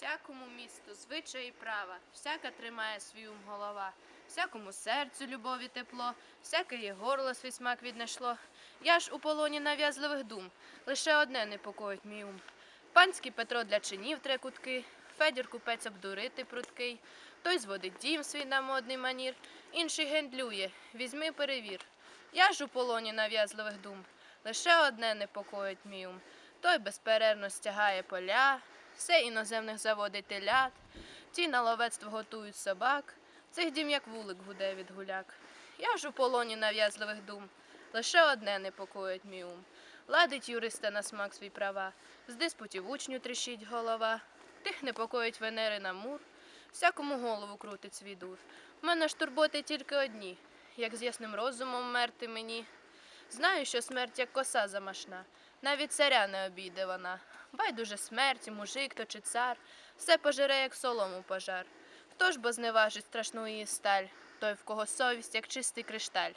Всякому місту звичаї права, всяка тримає свій ум голова, всякому серцю любові тепло, всяке є горло свій смак віднайшло. Я ж у полоні нав'язливих дум, лише одне непокоїть мій ум. Панський Петро для чинів тре кутки, Федір купець обдурити пруткий, той зводить дім свій на модний манір, інший гендлює, візьми перевір. Я ж у полоні нав'язливих дум, лише одне непокоїть мій ум. Той безперервно стягає поля, все іноземних заводить телят, ті на ловецтво готують собак, цих дім як вулик гуде від гуляк. Я ж у полоні нав'язливих дум, лише одне непокоїть мій ум. Ладить юриста на смак свій права, з диспутів учню тріщить голова, тих непокоїть Венери на мур, всякому голову крутить свій дур. В мене ж турботи тільки одні, як з ясним розумом мерти мені. Знаю, що смерть як коса замашна, навіть царя не обійде вона. Байдуже смерть, мужик то чи цар, все пожере, як солому пожар. Хто ж бо зневажить страшну її сталь, той, в кого совість, як чистий кришталь.